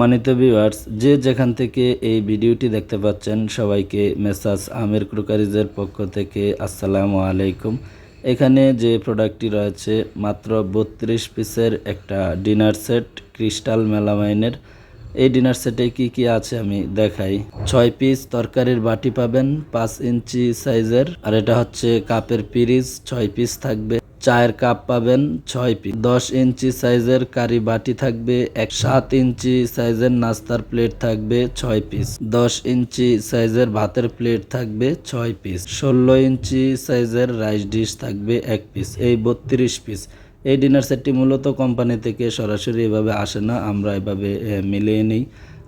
মানিত viewers যে যেখান থেকে এই ভিডিওটি দেখতে পাচ্ছেন, সবাইকে মেসাজ আমির ক্রুকারিজের পক্ষ থেকে আসসালামু আলাইকুম। এখানে যে প্রোডাক্টটি রয়েছে, মাত্র বত্রিশ পিসের একটা ডিনার সেট ক্রিস্টাল মেলামাইনের এই ডিনার সেটে কি কি আছে আমি দেখাই। ছয় পিস তরকারির বাটি পাবেন, পাঁচ ইঞ্চি সাইজের আর এটা হচ্ছে কাপের পিরিজ ছয় পিস থাকবে। চায়ের কাপ পাবেন ছয় পিস। দশ ইঞ্চি সাইজের কারি বাটি থাকবে, এক সাত ইঞ্চি সাইজের নাস্তার প্লেট থাকবে, ছয় পিস। দশ ইঞ্চি সাইজের ভাতের প্লেট থাকবে, ছয় পিস। ষোলো ইঞ্চি সাইজের রাইস ডিশ থাকবে, এক পিস। এই বত্রিশ পিস। এই ডিনার সেটটি মূলত কোম্পানি থেকে সরাসরি এভাবে আসে না, আমরা এভাবে মিলিয়ে নিই।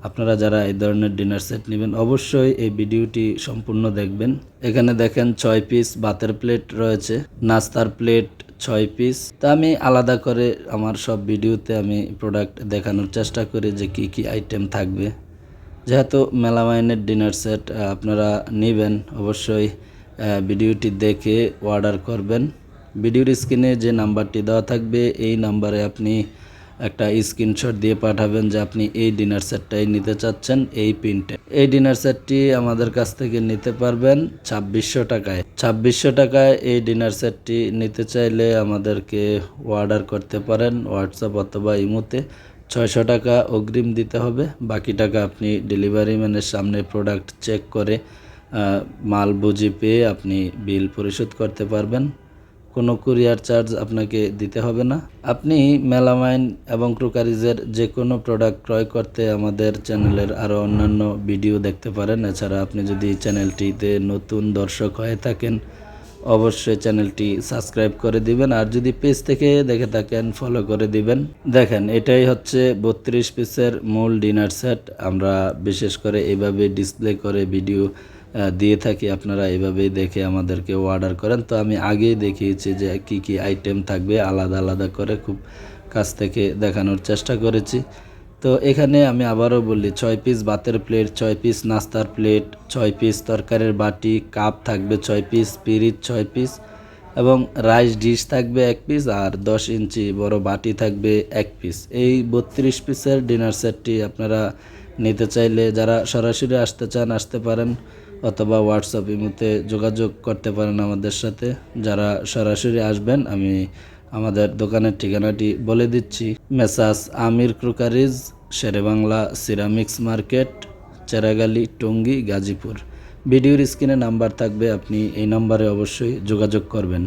আপনারা যারা এই ধরনের ডিনার সেট নেবেন, অবশ্যই এই ভিডিওটি সম্পূর্ণ দেখবেন। এখানে দেখেন ছয় পিস ভাতের প্লেট রয়েছে, নাস্তার প্লেট ছয় পিস তা আমি আলাদা করে আমার সব ভিডিওতে আমি প্রোডাক্ট দেখানোর চেষ্টা করি যে কি কি আইটেম থাকবে। যেহেতু মেলামাইনের ডিনার সেট আপনারা নেবেন, অবশ্যই ভিডিওটি দেখে অর্ডার করবেন। ভিডিওর স্ক্রিনে যে নাম্বারটি দেওয়া থাকবে, এই নাম্বারে আপনি একটা স্ক্রিনশট দিয়ে পাঠাবেন যে আপনি এই ডিনার সেটটাই নিতে চাচ্ছেন এই প্রিন্টে এই ডিনার সেটটি আমাদের কাছ থেকে নিতে পারবেন ছাব্বিশশো টাকায়। ছাব্বিশশো টাকায় এই ডিনার সেটটি নিতে চাইলে আমাদেরকে অর্ডার করতে পারেন হোয়াটসঅ্যাপ অথবা ইমোতে। ছয়শো টাকা অগ্রিম দিতে হবে, বাকি টাকা আপনি ডেলিভারি ম্যানের সামনে প্রোডাক্ট চেক করে মাল বুঝি পেয়ে আপনি বিল পরিশোধ করতে পারবেন। কোনো কুরিয়ার চার্জ আপনাকে দিতে হবে না। আপনি মেলামাইন এবং ক্রোকারিজের যে কোনো প্রোডাক্ট ক্রয় করতে আমাদের চ্যানেলের আরও অন্যান্য ভিডিও দেখতে পারেন। এছাড়া আপনি যদি চ্যানেলটিতে নতুন দর্শক হয়ে থাকেন, অবশ্যই চ্যানেলটি সাবস্ক্রাইব করে দিবেন। আর যদি পেজ থেকে দেখে থাকেন ফলো করে দিবেন। দেখেন, এটাই হচ্ছে বত্রিশ পিসের মূল ডিনার সেট আমরা বিশেষ করে এভাবে ডিসপ্লে করে ভিডিও দিয়ে থাকি, আপনারা এভাবেই দেখে আমাদেরকে অর্ডার করেন। তো আমি আগেই দেখিয়েছি যে কি কি আইটেম থাকবে, আলাদা আলাদা করে খুব কাছ থেকে দেখানোর চেষ্টা করেছি। তো এখানে আমি আবারও বললি ছয় পিস ভাতের প্লেট ছয় পিস নাস্তার প্লেট ছয় পিস তরকারির বাটি কাপ থাকবে ছয় পিস পিরিচ ছয় পিস এবং রাইস ডিশ থাকবে এক পিস আর দশ ইঞ্চি বড় বাটি থাকবে এক পিস এই বত্রিশ পিসের ডিনার সেটটি আপনারা নিতে চাইলে যারা সরাসরি আসতে চান, আসতে পারেন অথবা হোয়াটসঅ্যাপ ইমুতে যোগাযোগ করতে পারেন আমাদের সাথে। যারা সরাসরি আসবেন, আমি আমাদের দোকানের ঠিকানাটি বলে দিচ্ছি। Messrs Amir crockeries, Sherebangla ceramics market, Cheragali, Tongi, Gazipur. ভিডিওর স্ক্রিনে নাম্বার থাকবে, আপনি এই নাম্বারে অবশ্যই যোগাযোগ করবেন।